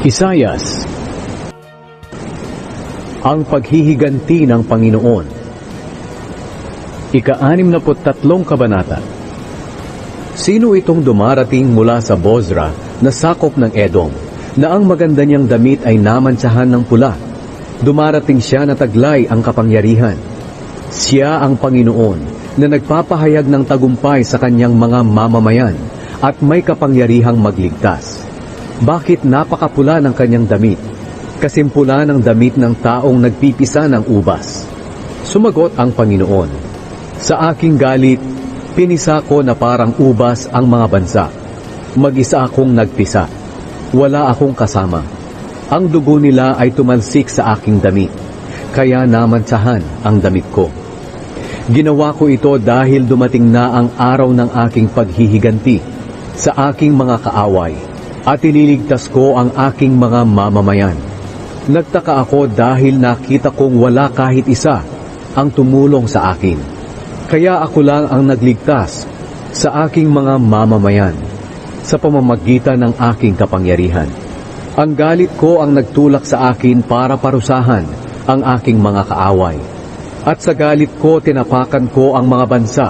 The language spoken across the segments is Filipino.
Isayas Ang paghihiganti ng Panginoon Ika-anim na tatlong kabanata Sino itong dumarating mula sa Bozra na sakop ng Edom, na ang maganda niyang damit ay namantsahan ng pula? Dumarating siya na taglay ang kapangyarihan. Siya ang Panginoon na nagpapahayag ng tagumpay sa kanyang mga mamamayan at may kapangyarihang magligtas. Bakit napakapula ng kanyang damit? Kasimpula ng damit ng taong nagpipisa ng ubas. Sumagot ang Panginoon, Sa aking galit, pinisa ko na parang ubas ang mga bansa. Mag-isa akong nagpisa. Wala akong kasama. Ang dugo nila ay tumalsik sa aking damit. Kaya namantsahan ang damit ko. Ginawa ko ito dahil dumating na ang araw ng aking paghihiganti sa aking mga kaaway at iniligtas ko ang aking mga mamamayan. Nagtaka ako dahil nakita kong wala kahit isa ang tumulong sa akin. Kaya ako lang ang nagligtas sa aking mga mamamayan sa pamamagitan ng aking kapangyarihan. Ang galit ko ang nagtulak sa akin para parusahan ang aking mga kaaway. At sa galit ko tinapakan ko ang mga bansa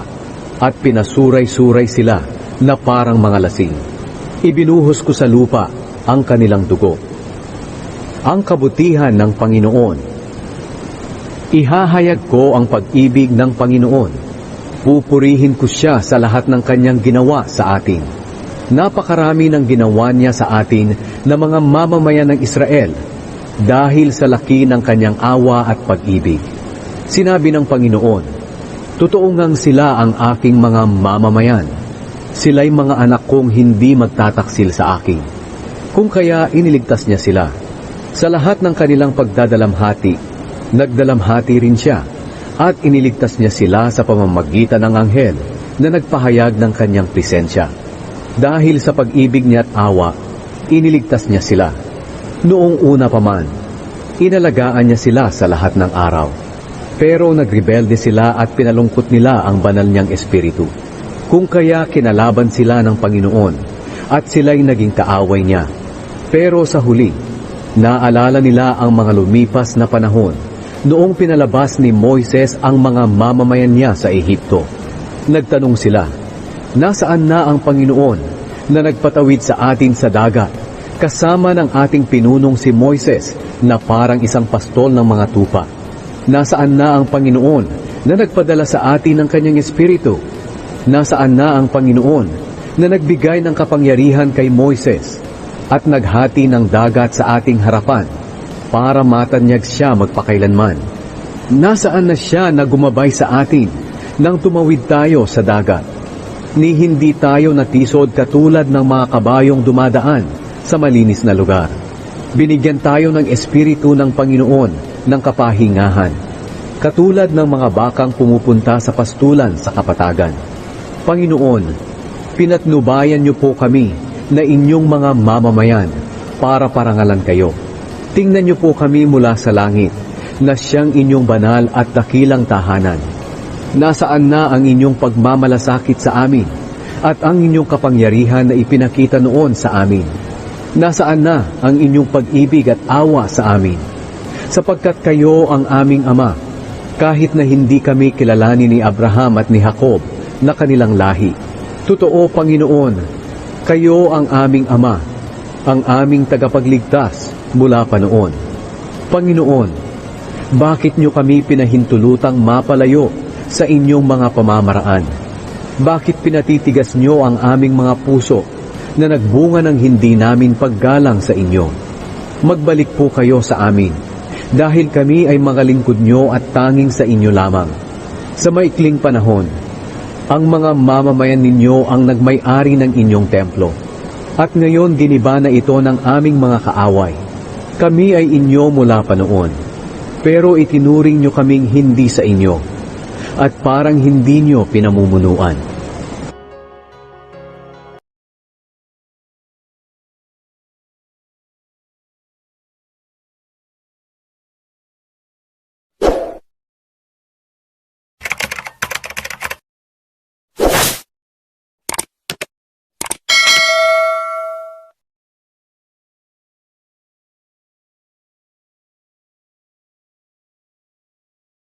at pinasuray-suray sila na parang mga lasing. Ibinuhos ko sa lupa ang kanilang dugo. Ang kabutihan ng Panginoon. Ihahayag ko ang pag-ibig ng Panginoon. Pupurihin ko siya sa lahat ng kanyang ginawa sa atin. Napakarami ng ginawa niya sa atin na mga mamamayan ng Israel dahil sa laki ng kanyang awa at pag-ibig. Sinabi ng Panginoon, Totoo ngang sila ang aking mga mamamayan. Sila'y mga anak kong hindi magtataksil sa akin. Kung kaya iniligtas niya sila. Sa lahat ng kanilang pagdadalamhati, nagdalamhati rin siya at iniligtas niya sila sa pamamagitan ng anghel na nagpahayag ng kanyang presensya. Dahil sa pag-ibig niya at awa, iniligtas niya sila. Noong una pa man, inalagaan niya sila sa lahat ng araw. Pero nagrebelde sila at pinalungkot nila ang banal niyang espiritu. Kung kaya kinalaban sila ng Panginoon at sila'y naging kaaway niya. Pero sa huli, naalala nila ang mga lumipas na panahon noong pinalabas ni Moises ang mga mamamayan niya sa Ehipto. Nagtanong sila, Nasaan na ang Panginoon na nagpatawid sa atin sa dagat kasama ng ating pinunong si Moises na parang isang pastol ng mga tupa? Nasaan na ang Panginoon na nagpadala sa atin ng kanyang espiritu? Nasaan na ang Panginoon na nagbigay ng kapangyarihan kay Moises at naghati ng dagat sa ating harapan para matanyag siya magpakailanman? Nasaan na siya na gumabay sa atin nang tumawid tayo sa dagat? Ni hindi tayo natisod katulad ng mga kabayong dumadaan sa malinis na lugar. Binigyan tayo ng espiritu ng Panginoon ng kapahingahan, katulad ng mga bakang pumupunta sa pastulan sa kapatagan. Panginoon, pinatnubayan niyo po kami na inyong mga mamamayan para parangalan kayo. Tingnan niyo po kami mula sa langit na siyang inyong banal at dakilang tahanan. Nasaan na ang inyong pagmamalasakit sa amin at ang inyong kapangyarihan na ipinakita noon sa amin? Nasaan na ang inyong pag-ibig at awa sa amin? Sapagkat kayo ang aming ama, kahit na hindi kami kilalanin ni Abraham at ni Jacob na kanilang lahi. Totoo, Panginoon, kayo ang aming ama, ang aming tagapagligtas mula pa noon. Panginoon, bakit nyo kami pinahintulutang mapalayo sa inyong mga pamamaraan? Bakit pinatitigas nyo ang aming mga puso na nagbunga ng hindi namin paggalang sa inyo? Magbalik po kayo sa amin, dahil kami ay mga lingkod nyo at tanging sa inyo lamang. Sa maikling panahon, ang mga mamamayan ninyo ang nagmay-ari ng inyong templo. At ngayon giniba na ito ng aming mga kaaway. Kami ay inyo mula pa noon. Pero itinuring nyo kaming hindi sa inyo. At parang hindi nyo pinamumunuan.